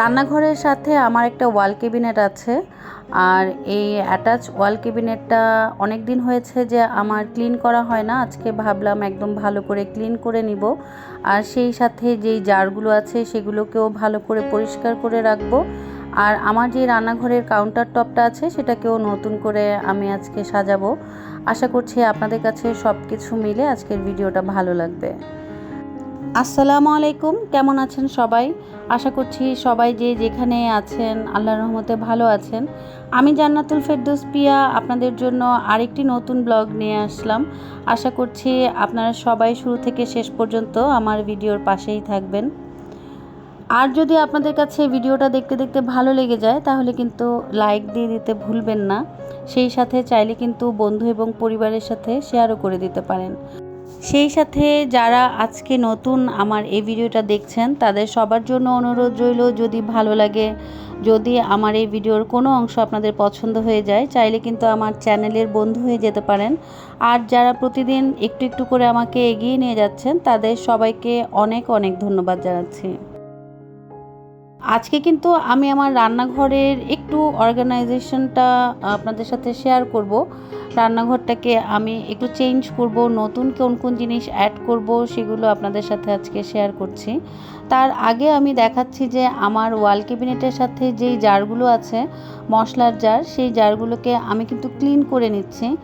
রান্নাঘরের সাথে আমার একটা ওয়াল ক্যাবিনেট আছে আর এই অ্যাটাচ ওয়াল ক্যাবিনেটটা অনেক দিন হয়েছে যে আমার ক্লিন করা হয় না, আজকে ভাবলাম একদম ভালো করে ক্লিন করে নিব। আর সেই সাথে যেই জারগুলো আছে সেগুলোকেও ভালো করে পরিষ্কার করে রাখব। আর আমার যে রান্নাঘরের কাউন্টার টপটা আছে সেটাকেও নতুন করে আমি আজকে সাজাবো। আশা করছি আপনাদের কাছে সব কিছু মিলে আজকের ভিডিওটা ভালো লাগবে। আসসালামু আলাইকুম, কেমন আছেন সবাই? আশা করছি সবাই যে যেখানে আছেন আল্লাহ রহমতে ভালো আছেন। আমি জান্নাতুল ফেরদৌস পিয়া, আপনাদের জন্য আরেকটি নতুন ব্লগ নিয়ে আসলাম। আশা করছি আপনারা সবাই শুরু থেকে শেষ পর্যন্ত আমার ভিডিওর পাশেই থাকবেন। আর যদি আপনাদের কাছে ভিডিওটা দেখতে দেখতে ভালো লেগে যায়, তাহলে কিন্তু লাইক দিয়ে দিতে ভুলবেন না। সেই সাথে চাইলে কিন্তু বন্ধু এবং পরিবারের সাথে শেয়ারও করে দিতে পারেন। সেই সাথে যারা আজকে নতুন আমার এই ভিডিওটা দেখছেন, তাদের সবার জন্য অনুরোধ রইল, যদি ভালো লাগে, যদি আমার এই ভিডিওর কোনো অংশ আপনাদের পছন্দ হয়ে যায়, চাইলে কিন্তু আমার চ্যানেলের বন্ধু হয়ে যেতে পারেন। আর যারা প্রতিদিন একটু একটু করে আমাকে এগিয়ে নিয়ে যাচ্ছেন, তাদের সবাইকে অনেক অনেক ধন্যবাদ জানাচ্ছি। আজকে কিন্তু আমি আমার রান্নাঘরের একটু অর্গানাইজেশনটা আপনাদের সাথে শেয়ার করব। রান্নাঘরটাকে আমি একটু চেঞ্জ করব, নতুন কোন কোন জিনিস অ্যাড করব, সেগুলো আপনাদের সাথে আজকে শেয়ার করছি। তার আগে আমি দেখাচ্ছি যে আমার ওয়াল ক্যাবিনেটের সাথে যেই জারগুলো আছে, মশলার জার সেই জারগুলোকে আমি কিন্তু ক্লিন করে নিচ্ছি।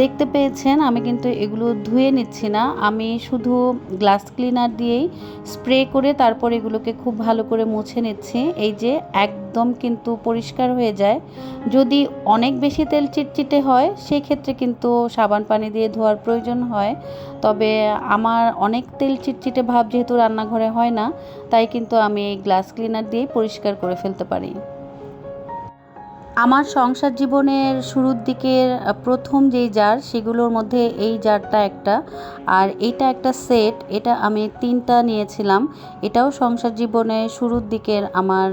দেখতে পেয়েছেন, আমি কিন্তু এগুলো ধুয়ে নিচ্ছি না। আমি শুধু গ্লাস ক্লিনার দিয়েই স্প্রে করে তারপর এগুলোকে খুব ভালো করে মুছে নিচ্ছি। এই যে একদম কিন্তু পরিষ্কার হয়ে যায়। যদি অনেক বেশি তেল চিটচিটে হয় সেই ক্ষেত্রে কিন্তু সাবান পানি দিয়ে ধোয়ার প্রয়োজন হয়। তবে আমার অনেক তেল চিটচিটে ভাব যেহেতু রান্নাঘরে হয় না, তাই কিন্তু আমি গ্লাস ক্লিনার দিয়ে পরিষ্কার করে ফেলতে পারি। আমার সংসার জীবনের শুরুর দিকের প্রথম যেই জার সেগুলোর মধ্যে এই জারটা একটা। আর এটা একটা সেট এটা আমি তিনটা নিয়েছিলাম। এটাও সংসার জীবনের শুরুর দিকের আমার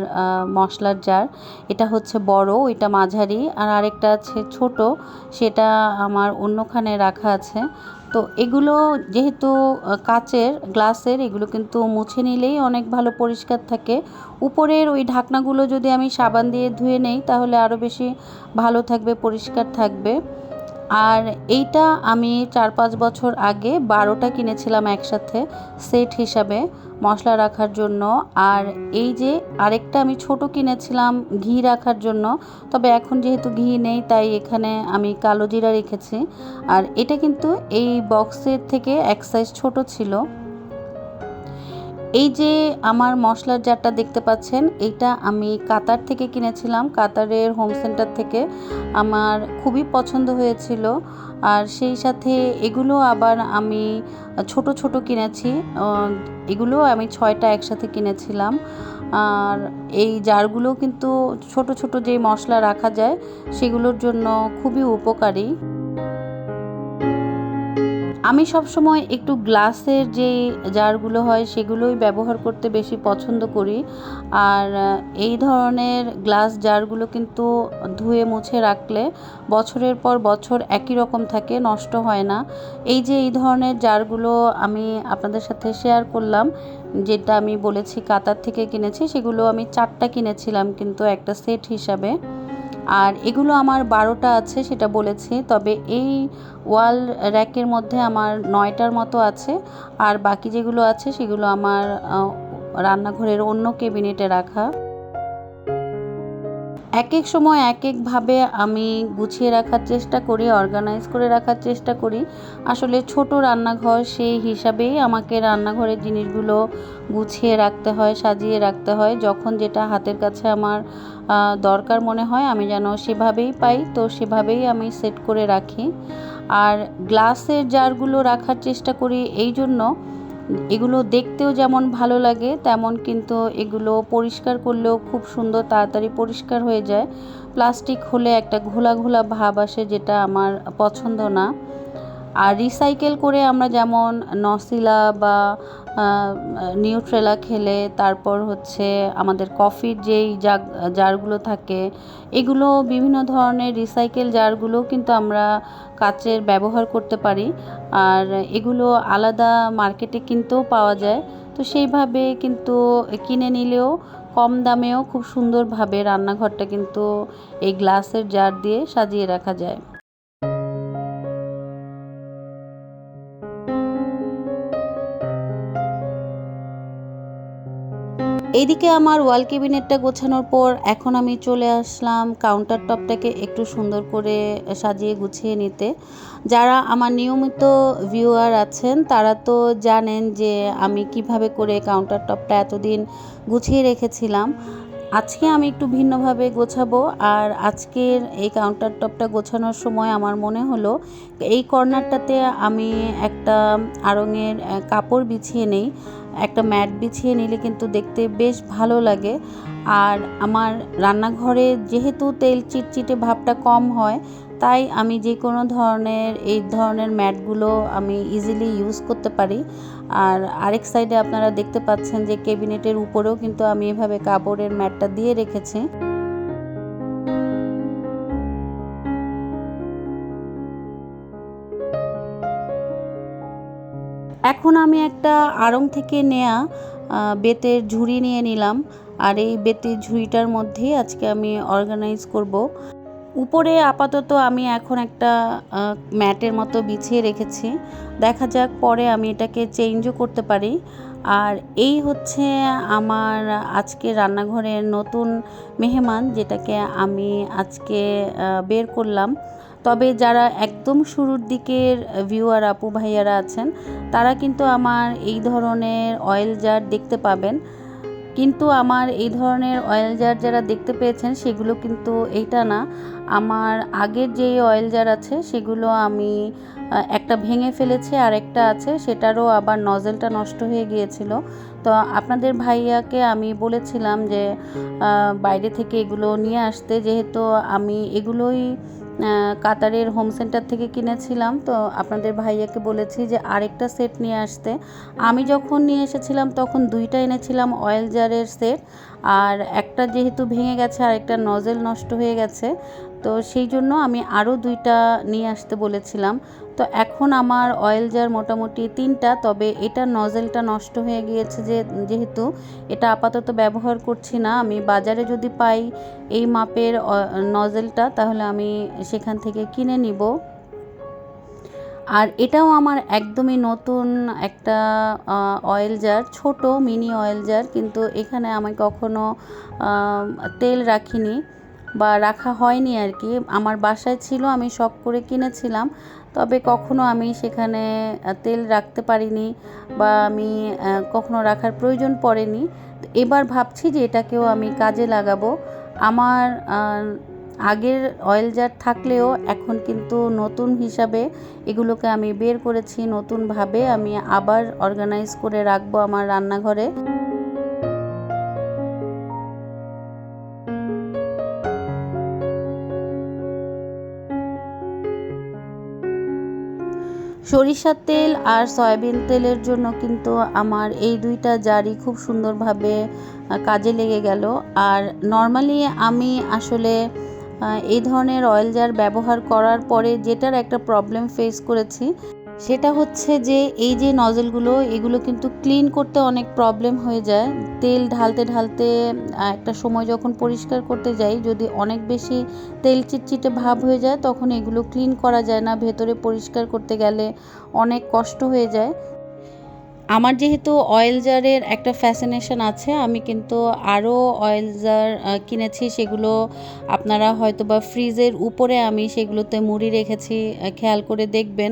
মশলার জার এটা হচ্ছে বড়, এটা মাঝারি। আর আরেকটা আছে ছোট, সেটা আমার অন্যখানে রাখা আছে। তো এগুলো যেহেতু কাচের, গ্লাসের, এগুলো কিন্তু মুছে নিলেই অনেক ভালো পরিষ্কার থাকে। উপরের ওই ঢাকনাগুলো যদি আমি সাবান দিয়ে ধুয়ে নেই, তাহলে আরও বেশি ভালো থাকবে, পরিষ্কার থাকবে। আর এইটা আমি চার পাঁচ বছর আগে বারোটা কিনেছিলাম একসাথে সেট হিসাবে মশলা রাখার জন্য। আর এই যে আরেকটা আমি ছোট কিনেছিলাম ঘি রাখার জন্য, তবে এখন যেহেতু ঘি নেই তাই এখানে আমি কালো জিরা রেখেছি। আর এটা কিন্তু এই বক্সের থেকে এক সাইজ ছোট ছিল। এই যে আমার মশলার জারটা দেখতে পাচ্ছেন, এইটা আমি কাতার থেকে কিনেছিলাম। কাতারের হোম সেন্টার থেকে আমার খুবই পছন্দ হয়েছিল। আর সেই সাথে এগুলো আবার আমি ছোট ছোট কিনেছি। এগুলো আমি ছয়টা একসাথে কিনেছিলাম। আর এই জারগুলো কিন্তু ছোট ছোট যে মশলা রাখা যায়, সেগুলোর জন্য খুবই উপকারী। আমি সবসময় একটু গ্লাসের যে জারগুলো হয় সেগুলোই ব্যবহার করতে বেশি পছন্দ করি। আর এই ধরনের গ্লাস জারগুলো কিন্তু ধুয়ে মুছে রাখলে বছরের পর বছর একই রকম থাকে, নষ্ট হয় না। এই যে এই ধরনের জারগুলো আমি আপনাদের সাথে শেয়ার করলাম, যেটা আমি বলেছি কাতার থেকে কিনেছি, সেগুলো আমি চারটা কিনেছিলাম কিন্তু একটা সেট হিসাবে। আর এগুলো আমার বারোটা আছে, সেটা বলেছি। তবে এই ওয়াল র্যাকের মধ্যে আমার নয়টার মতো আছে। আর বাকি যেগুলো আছে, সেগুলো আমার রান্নাঘরের অন্য কেবিনেটে রাখা। এক এক সময় এক একভাবে আমি গুছিয়ে রাখার চেষ্টা করি অর্গানাইজ করে রাখার চেষ্টা করি। আসলে ছোট রান্নাঘর সেই হিসাবেই আমাকে রান্নাঘরের জিনিসগুলো গুছিয়ে রাখতে হয়, সাজিয়ে রাখতে হয়। যখন যেটা হাতের কাছে আমার দরকার মনে হয়, আমি যেন সেভাবেই পাই। তো সেভাবেই আমি সেট করে রাখি। আর গ্লাসের জারগুলো রাখার চেষ্টা করি। এই জন্য এগুলো দেখতেও যেমন ভালো লাগে, তেমন কিন্তু এগুলো পরিষ্কার করলেও খুব সুন্দর তাড়াতাড়ি পরিষ্কার হয়ে যায়। প্লাস্টিক হলে একটা ঘোলা ঘোলা ভাব আসে যেটা আমার পছন্দ না। আর রিসাইকেল করে আমরা যেমন নসিলা বা নিউট্রেলা খেলে, তারপর হচ্ছে আমাদের কফির যেই জাগ, জারগুলো থাকে, এগুলো বিভিন্ন ধরনের রিসাইকেল জারগুলোও কিন্তু আমরা কাচের ব্যবহার করতে পারি। আর এগুলো আলাদা মার্কেটে কিনতেও পাওয়া যায়। তো সেইভাবে কিন্তু কিনে নিলেও কম দামেও খুব সুন্দরভাবে রান্নাঘরটা কিন্তু এই গ্লাসের জার দিয়ে সাজিয়ে রাখা যায়। এইদিকে আমার ওয়াল কেবিনেটটা গোছানোর পর এখন আমি চলে আসলাম কাউন্টার টপটাকে একটু সুন্দর করে সাজিয়ে গুছিয়ে নিতে। যারা আমার নিয়মিত ভিউয়ার আছেন, তারা তো জানেন যে আমি কীভাবে করে কাউন্টার টপটা এতদিন গুছিয়ে রেখেছিলাম। আজকে আমি একটু ভিন্নভাবে গোছাবো আর আজকের এই কাউন্টার টপটা গোছানোর সময় আমার মনে হলো, এই কর্নারটাতে আমি একটা আড়ঙের কাপড় বিছিয়ে নেই। একটা ম্যাট বিছিয়ে নিলে কিন্তু দেখতে বেশ ভালো লাগে। আর আমার রান্নাঘরে যেহেতু তেল চিটচিটে ভাবটা কম হয়, তাই আমি যে কোনো ধরনের, এই ধরনের ম্যাটগুলো আমি ইজিলি ইউজ করতে পারি। আর আরেক সাইডে আপনারা দেখতে পাচ্ছেন যে কেবিনেটের উপরেও কিন্তু আমি এভাবে কাপড়ের ম্যাটটা দিয়ে রেখেছি। এখন আমি একটা আড়ং থেকে নেয়া বেতের ঝুড়ি নিয়ে নিলাম। আর এই বেতের ঝুড়িটার মধ্যেই আজকে আমি অর্গানাইজ করব। উপরে আপাতত আমি এখন একটা ম্যাটের মতো বিছিয়ে রেখেছি। দেখা যাক পরে আমি এটাকে চেঞ্জও করতে পারি। আর এই হচ্ছে আমার আজকে রান্নাঘরের নতুন মেহমান, যেটাকে আমি আজকে বের করলাম। তবে যারা একদম শুরুর দিকের ভিউয়ার আপু ভাইয়ারা আছেন, তারা কিন্তু আমার এই ধরনের অয়েল জার দেখতে পাবেন। কিন্তু আমার এই ধরনের অয়েল জার যারা দেখতে পেয়েছেন, সেগুলো কিন্তু এইটা না। আমার আগের যেই অয়েল জার আছে, সেগুলো আমি একটা ভেঙে ফেলেছি আর একটা আছে, সেটারও আবার নজেলটা নষ্ট হয়ে গিয়েছিল। তো আপনাদের ভাইয়াকে আমি বলেছিলাম যে বাইরে থেকে এগুলো নিয়ে আসতে, যেহেতু আমি এগুলোই কাতারের হোম সেন্টার থেকে কিনেছিলাম। তো আপনাদের ভাইয়াকে বলেছি যে আরেকটা সেট নিয়ে আসতে। আমি যখন নিয়ে এসেছিলাম, তখন দুইটা এনেছিলাম অয়েল জারের সেট আর একটা যেহেতু ভেঙে গেছে, আর একটা নজেল নষ্ট হয়ে গেছে। তো সেই জন্য আমি আরও দুইটা নিয়ে আসতে বলেছিলাম। তো এখন আমার অয়েল জার মোটামুটি তিনটা, তবে এটা নজেলটা নষ্ট হয়ে গিয়েছে যে, যেহেতু এটা আপাতত ব্যবহার করছি না। আমি বাজারে যদি পাই এই মাপের নজেলটা তাহলে আমি সেখান থেকে কিনে নিব। আর এটাও আমার একদমই নতুন একটা অয়েল জার ছোট মিনি অয়েল জার কিন্তু এখানে আমি কখনো তেল রাখিনি বা রাখা হয়নি আর কি। আমার বাসায় ছিল, আমি শখ করে কিনেছিলাম। তবে কখনো আমি সেখানে তেল রাখতে পারিনি বা আমি কখনো রাখার প্রয়োজন পড়েনি। এবার ভাবছি যে এটাকেও আমি কাজে লাগাবো। আমার আগের অয়েল জার থাকলেও এখন কিন্তু নতুন হিসাবে এগুলোকে আমি বের করেছি। নতুনভাবে আমি আবার অর্গানাইজ করে রাখব আমার রান্নাঘরে। সরিষার তেল আর সয়াবিন তেলের জন্য কিন্তু আমার এই দুইটা জারি খুব সুন্দরভাবে কাজে লেগে গেল। আর নর্মালি আমি আসলে এই ধরনের অয়েল জার ব্যবহার করার পরে যেটার একটা প্রবলেম ফেস করেছি সেটা হচ্ছে যে এই যে নজলগুলো এগুলো কিন্তু ক্লিন করতে অনেক প্রবলেম হয়ে যায়। তেল ঢালতে ঢালতে একটা সময় যখন পরিষ্কার করতে যাই, যদি অনেক বেশি তেল চিটচিটে ভাব হয়ে যায়, তখন এগুলো ক্লিন করা যায় না। ভেতরে পরিষ্কার করতে গেলে অনেক কষ্ট হয়ে যায়। আমার যেহেতু অয়েল জারের একটা ফ্যাসিনেশন আছে, আমি কিন্তু আরও অয়েল জার কিনেছি। সেগুলো আপনারা হয়তো বা ফ্রিজের উপরে আমি সেগুলোতে মুড়ি রেখেছি খেয়াল করে দেখবেন।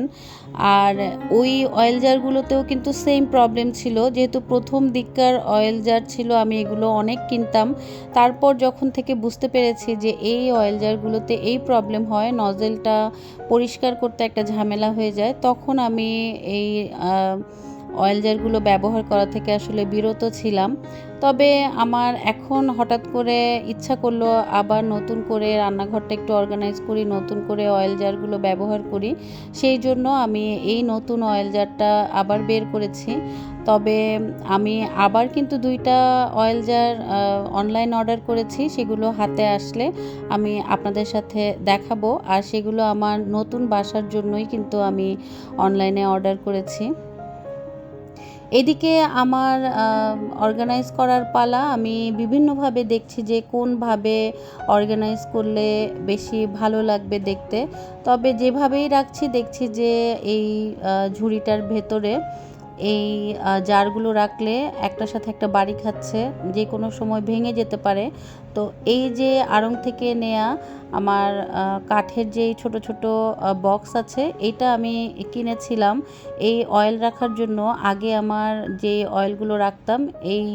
আর ওই অয়েল জারগুলোতেও কিন্তু সেম প্রবলেম ছিল। যেহেতু প্রথম দিককার অয়েল জার ছিল, আমি এগুলো অনেক কিনতাম। তারপর যখন থেকে বুঝতে পেরেছি যে এই অয়েল জারগুলোতে এই প্রবলেম হয় নজেলটা পরিষ্কার করতে একটা ঝামেলা হয়ে যায়, তখন আমি এই অয়েল জারগুলো ব্যবহার করা থেকে আসলে বিরত ছিলাম। তবে আমার এখন হঠাৎ করে ইচ্ছা করল আবার নতুন করে রান্নাঘরটা একটু অর্গানাইজ করি, নতুন করে অয়েল জারগুলো ব্যবহার করি। সেই জন্য আমি এই নতুন অয়েল জারটা আবার বের করেছি। তবে আমি আবার কিন্তু দুইটা অয়েল জার অনলাইন অর্ডার করেছি। সেগুলো হাতে আসলে আমি আপনাদের সাথে দেখাবো। আর সেগুলো আমার নতুন বাসার জন্যই কিন্তু আমি অনলাইনে অর্ডার করেছি। এদিকে আমার অর্গানাইজ করার পালা আমি বিভিন্নভাবে দেখছি যে কোনভাবে অর্গানাইজ করলে বেশি ভালো লাগবে দেখতে। তবে যেভাবেই রাখছি দেখছি যে এই ঝুড়িটার ভেতরে এই জারগুলো রাখলে একটার সাথে একটা বাড়ি খাচ্ছে, যে কোনো সময় ভেঙে যেতে পারে। তো এই যে আড়ং থেকে নেয়া আমার কাঠের যে ছোট ছোট বক্স আছে, এটা আমি কিনেছিলাম। এই অয়েল রাখার জন্য আগে আমার যে অয়েলগুলো রাখতাম, এই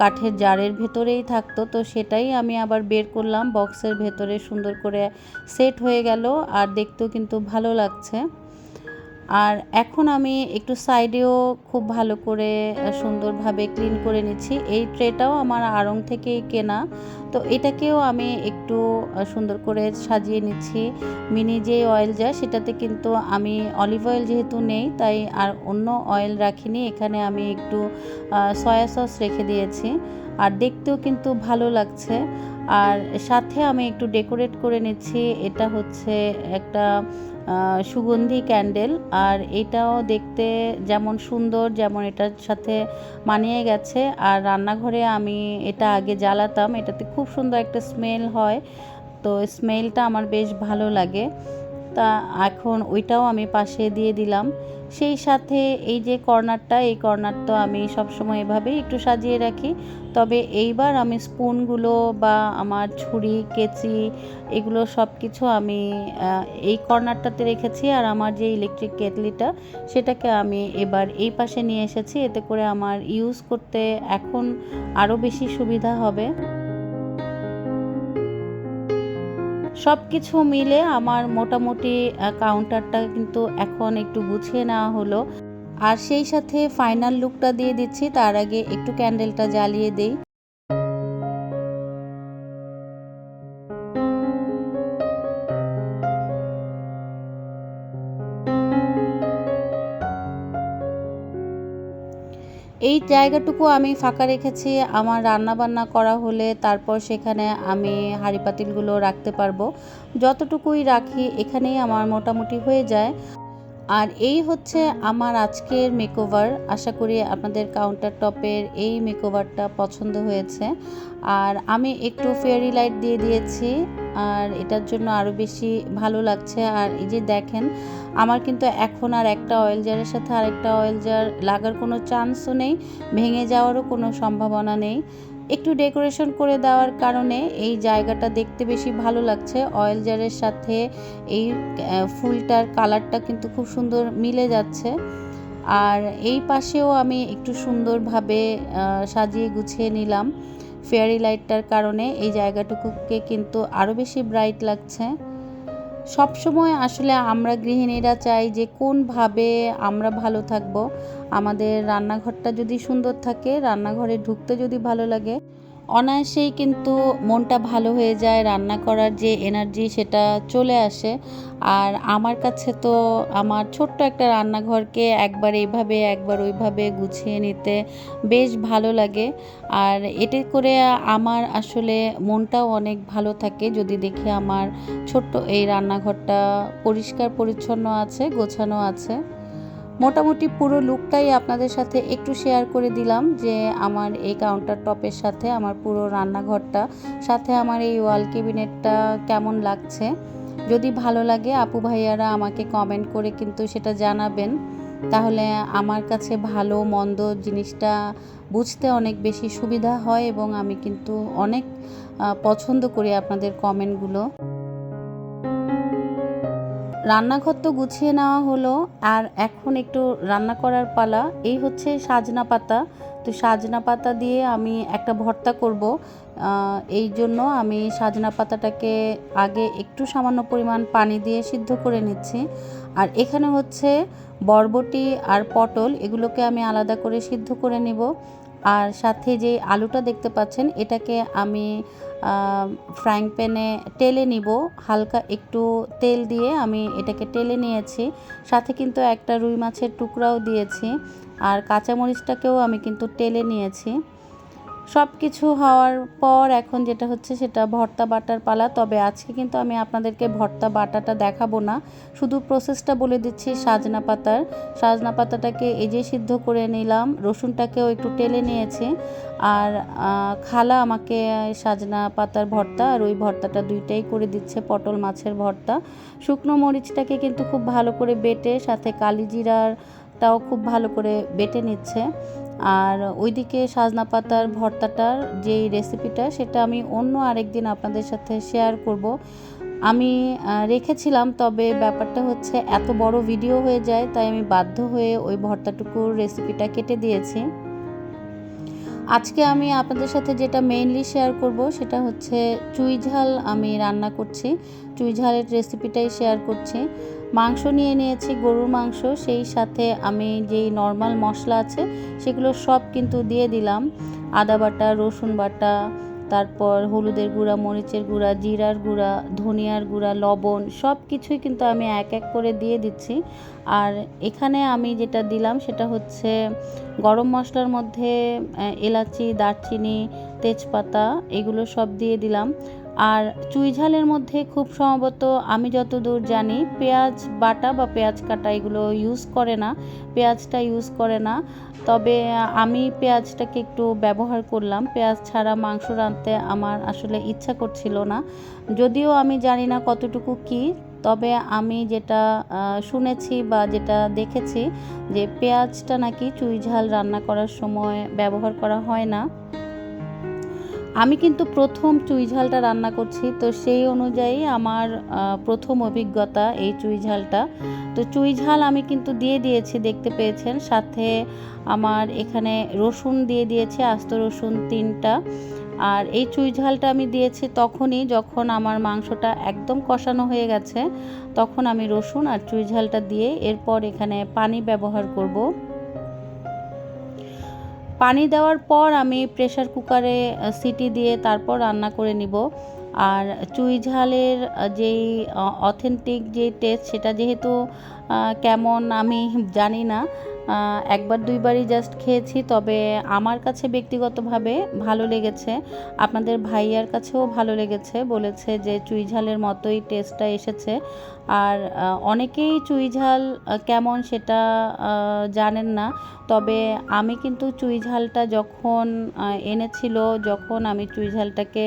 কাঠের জারের ভেতরেই থাকতো। তো সেটাই আমি আবার বের করলাম বক্সের ভেতরে সুন্দর করে সেট হয়ে গেল, আর দেখতেও কিন্তু ভালো লাগছে। আর এখন আমি একটু সাইডেও খুব ভালো করে সুন্দরভাবে ক্লিন করে নিচ্ছি। এই ট্রেটাও আমার আড়ং থেকেই কেনা। তো এটাকেও আমি একটু সুন্দর করে সাজিয়ে নিচ্ছি। মিনি যে অয়েল যায় সেটাতে কিন্তু আমি অলিভ অয়েল যেহেতু নেই, তাই আর অন্য অয়েল রাখিনি। এখানে আমি একটু সয়া সস রেখে দিয়েছি। আর দেখতেও কিন্তু ভালো লাগছে। আর সাথে আমি একটু ডেকোরেট করে নিচ্ছি। এটা হচ্ছে একটা সুগন্ধি ক্যান্ডেল। আর এটাও দেখতে যেমন সুন্দর, যেমন এটার সাথে মানিয়ে গেছে। আর রান্নাঘরে আমি এটা আগে জ্বালাতাম। এটাতে খুব সুন্দর একটা স্মেল হয়। তো স্মেলটা আমার বেশ ভালো লাগে। তা এখন ওইটাও আমি পাশে দিয়ে দিলাম। সেই সাথে এই যে কর্নারটা, এই কর্নার তো আমি সবসময় এভাবেই একটু সাজিয়ে রাখি। তবে এইবার আমি স্পুনগুলো বা আমার ছুরি, কেচি এগুলো সব কিছু আমি এই কর্নারটাতে রেখেছি আর আমার যে ইলেকট্রিক কেটলিটা সেটাকে আমি এবার এই পাশে নিয়ে এসেছি। এতে করে আমার ইউজ করতে এখন আরও বেশি সুবিধা হবে। সব কিছু মিলে আমার মোটামুটি কাউন্টারটা কিন্তু এখন একটু গুছিয়ে নেওয়া হলো। আর সেই সাথে ফাইনাল লুকটা দিয়ে দিচ্ছি, তার আগে একটু ক্যান্ডেলটা জ্বালিয়ে দিই। এই জায়গাটুকু আমি ফাঁকা রেখেছি। আমার রান্না বান্না করা হলে তারপর সেখানে আমি হাঁড়ি পাতিলগুলো রাখতে পারব। যতটুকুই রাখি এখানেই আমার মোটামুটি হয়ে যায়। আর এই হচ্ছে আমার আজকের মেকওভার আশা করি আপনাদের কাউন্টার টপের এই মেকওভারটা পছন্দ হয়েছে। আর আমি একটু ফেয়ারি লাইট দিয়ে দিয়েছি, আর এটার জন্য আরও বেশি ভালো লাগছে। আর এই যে দেখেন, আমার কিন্তু এখন আর একটা অয়েল জারের সাথে আরেকটা অয়েল জার লাগার কোনো চান্সও নেই, ভেঙে যাওয়ারও কোনো সম্ভাবনা নেই। একটু ডেকোরেশন করে দেওয়ার কারণে এই জায়গাটা দেখতে বেশি ভালো লাগছে। অয়েল জারের সাথে এই ফুলটার কালারটা কিন্তু খুব সুন্দর মিলে যাচ্ছে। আর এই পাশেও আমি একটু সুন্দরভাবে সাজিয়ে গুছিয়ে নিলাম ফেয়ারি লাইটটার কারণে। এই জায়গাটুকুকে কিন্তু আরও বেশি ব্রাইট লাগছে। সবসময় আসলে আমরা গৃহিণীরা চাই যে কোনভাবে আমরা ভালো থাকব। আমাদের রান্নাঘরটা যদি সুন্দর থাকে, রান্নাঘরে ঢুকতে যদি ভালো লাগে অনায়াসেই কিন্তু মনটা ভালো হয়ে যায়, রান্না করার যে এনার্জি সেটা চলে আসে। আর আমার কাছে তো আমার ছোট্ট একটা রান্নাঘরকে একবার এইভাবে, একবার ওইভাবে গুছিয়ে নিতে বেশ ভালো লাগে। আর এতে করে আমার আসলে মনটাও অনেক ভালো থাকে। যদি দেখি আমার ছোট্ট এই রান্নাঘরটা পরিষ্কার পরিচ্ছন্ন আছে, গোছানো আছে। মোটামুটি পুরো লুকটাই আপনাদের সাথে একটু শেয়ার করে দিলাম যে আমার এই কাউন্টার টপের সাথে আমার পুরো রান্নাঘরটা, সাথে আমার এই ওয়াল কেবিনেটটা কেমন লাগছে। যদি ভালো লাগে, আপু ভাইয়ারা আমাকে কমেন্ট করে কিন্তু সেটা জানাবেন। তাহলে আমার কাছে ভালো, মন্দ জিনিসটা বুঝতে অনেক বেশি সুবিধা হয় এবং আমি কিন্তু অনেক পছন্দ করি আপনাদের কমেন্টগুলো রান্নাঘর তো গুছিয়ে নেওয়া হলো, আর এখন একটু রান্না করার পালা। এই হচ্ছে সাজনা পাতা। তো সাজনা পাতা দিয়ে আমি একটা ভর্তা করব। এই জন্য আমি সাজনা পাতাটাকে আগে একটু সামান্য পরিমাণ পানি দিয়ে সিদ্ধ করে নিচ্ছি। আর এখানে হচ্ছে বরবটি আর পটল, এগুলোকে আমি আলাদা করে সিদ্ধ করে নেব। আর সাথে যে আলুটা দেখতে পাচ্ছেন, এটাকে আমি ফ্রাইং প্যানে টেলে নিব। হালকা একটু তেল দিয়ে আমি এটাকে টেলে নিয়েছি। সাথে কিন্তু একটা রুই মাছের টুকরাও দিয়েছি। আর কাঁচামরিচটাকেও আমি কিন্তু টেলে নিয়েছি। সব কিছু হওয়ার পর এখন যেটা হচ্ছে সেটা ভর্তা বাটার পালা। তবে আজকে কিন্তু আমি আপনাদেরকে ভর্তা বাটাটা দেখাবো না। শুধু প্রসেসটা বলে দিচ্ছি সাজনা পাতার। সাজনা পাতাটাকে এই যে সিদ্ধ করে নিলাম, রসুনটাকেও একটু টেলে নিয়েছি। আর খালা আমাকে সাজনা পাতার ভর্তা আর ওই ভর্তাটা দুইটাই করে দিচ্ছে, পটল মাছের ভর্তা। শুকনো মরিচটাকে কিন্তু খুব ভালো করে বেটে, সাথে কালিজিরারটাও খুব ভালো করে বেটে নিচ্ছে। আর ওইদিকে সাজনা পাতার ভর্তাটার যেই রেসিপিটা সেটা আমি অন্য আরেক দিন আপনাদের সাথে শেয়ার করব। আমি রেখেছিলাম, তবে ব্যাপারটা হচ্ছে এত বড় ভিডিও হয়ে যায়, তাই আমি বাধ্য হয়ে ওই ভর্তাটুকুর রেসিপিটা কেটে দিয়েছি। আজকে আমি আপনাদের সাথে যেটা মেইনলি শেয়ার করব, সেটা হচ্ছে চুই ঝাল আমি রান্না করছি। চুই ঝালের রেসিপিটাই শেয়ার করছি। মাংস নিয়ে নিয়েছি, গরুর মাংস, সেই সাথে আমি যেই নর্মাল মশলা আছে, সেগুলো সব কিন্তু দিয়ে দিলাম। আদা বাটা, রসুন বাটা তারপর হলুদের গুঁড়া, মরিচের গুঁড়া, জিরার গুঁড়া, ধনিয়ার গুঁড়া, লবণ সব কিছুই কিন্তু আমি এক এক করে দিয়ে দিচ্ছি। আর এখানে আমি যেটা দিলাম সেটা হচ্ছে গরম মশলার মধ্যে এলাচি, দারচিনি, তেজপাতা এগুলো সব দিয়ে দিলাম। আর চুই ঝালের মধ্যে খুব সম্ভবত আমি যতদূর জানি পেঁয়াজ বাটা বা পেঁয়াজ কাটা এগুলো ইউজ করে না, পেঁয়াজটা ইউজ করে না। তবে আমি পেঁয়াজটাকে একটু ব্যবহার করলাম। পেঁয়াজ ছাড়া মাংস রাঁধতে আমার আসলে ইচ্ছা করছিল না। যদিও আমি জানি না কতটুকু কি, তবে আমি যেটা শুনেছি বা যেটা দেখেছি যে পেঁয়াজটা নাকি চুই ঝাল রান্না করার সময় ব্যবহার করা হয় না। আমি কিন্তু প্রথম চুই ঝালটা রান্না করছি, তো সেই অনুযায়ী আমার প্রথম অভিজ্ঞতা এই চুই ঝালটা। তো চুই ঝাল আমি কিন্তু দিয়ে দিয়েছি, দেখতে পেয়েছেন। সাথে আমার এখানে রসুন দিয়ে দিয়েছি, আস্ত রসুন তিনটা। আর এই চুই ঝালটা আমি দিয়েছি তখনই যখন আমার মাংসটা একদম কষানো হয়ে গেছে, তখন আমি রসুন আর চুই ঝালটা দিয়ে এরপর এখানে পানি ব্যবহার করব। পানি দেওয়ার পর আমি প্রেশার কুকারে সিটি দিয়ে তারপর রান্না করে নিব। আর চুই ঝালের যেই অথেন্টিক যে টেস্ট সেটা যেহেতু কেমন আমি জানি না একবার দুইবারই জাস্ট খেয়েছি, তবে আমার কাছে ব্যক্তিগতভাবে ভালো লেগেছে। আপনাদের ভাইয়ার কাছেও ভালো লেগেছে, বলেছে যে চুই ঝালের মতোই টেস্টটা এসেছে। আর অনেকেই চুই ঝাল কেমন সেটা জানেন না, তবে আমি কিন্তু চুই ঝালটা যখন এনেছিল, যখন আমি চুই ঝালটাকে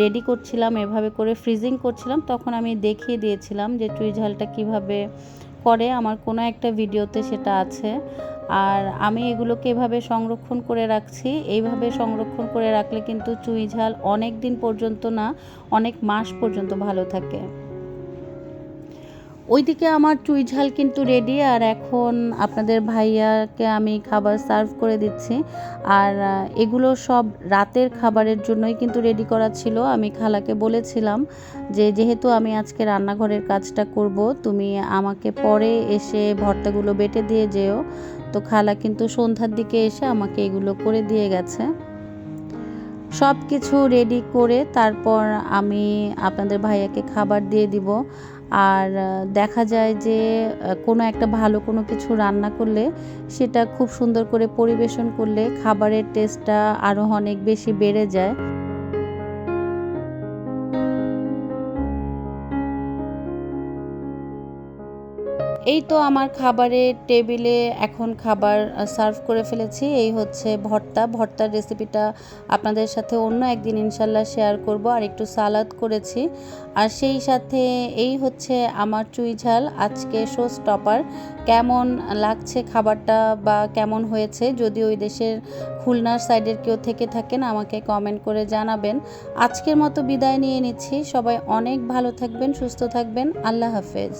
রেডি করছিলাম, এভাবে করে ফ্রিজিং করছিলাম, তখন আমি দেখিয়ে দিয়েছিলাম যে চুই ঝালটা কীভাবে করে আমার কোনো একটা ভিডিওতে সেটা আছে। আর আমি এগুলোকে এভাবে সংরক্ষণ করে রাখছি। এইভাবে সংরক্ষণ করে রাখলে কিন্তু চুই ঝাল অনেক দিন পর্যন্ত না, অনেক মাস পর্যন্ত ভালো থাকে। ওইদিকে আমার চুই ঝাল কিন্তু রেডি আর এখন আপনাদের ভাইয়াকে আমি খাবার সার্ভ করে দিচ্ছি। আর এগুলো সব রাতের খাবারের জন্যই কিন্তু রেডি করা ছিল। আমি খালাকে বলেছিলাম যে, যেহেতু আমি আজকে রান্নাঘরের কাজটা করব, তুমি আমাকে পরে এসে ভর্তাগুলো বেটে দিয়ে যেও। তো খালা কিন্তু সন্ধ্যার দিকে এসে আমাকে এগুলো করে দিয়ে গেছে। সব কিছু রেডি করে তারপর আমি আপনাদের ভাইয়াকে খাবার দিয়ে দিব। আর দেখা যায় যে কোনো একটা ভালো কোনো কিছু রান্না করলে সেটা খুব সুন্দর করে পরিবেশন করলে খাবারের টেস্টটা আরও অনেক বেশি বেড়ে যায়। এই তো আমার খাবারের টেবিলে এখন খাবার সার্ভ করে ফেলেছি। এই হচ্ছে ভর্তা। ভর্তার রেসিপিটা আপনাদের সাথে অন্য একদিন ইনশাল্লাহ শেয়ার করব আর একটু সালাদ করেছি। আর সেই সাথে এই হচ্ছে আমার চুই ঝাল। আজকে শো স্টপার কেমন লাগছে খাবারটা বা কেমন হয়েছে? যদি ওই দেশের খুলনার সাইডের কেউ থেকে থাকেন, আমাকে কমেন্ট করে জানাবেন। আজকের মতো বিদায় নিয়ে নিচ্ছি। সবাই অনেক ভালো থাকবেন, সুস্থ থাকবেন। আল্লাহ হাফেজ।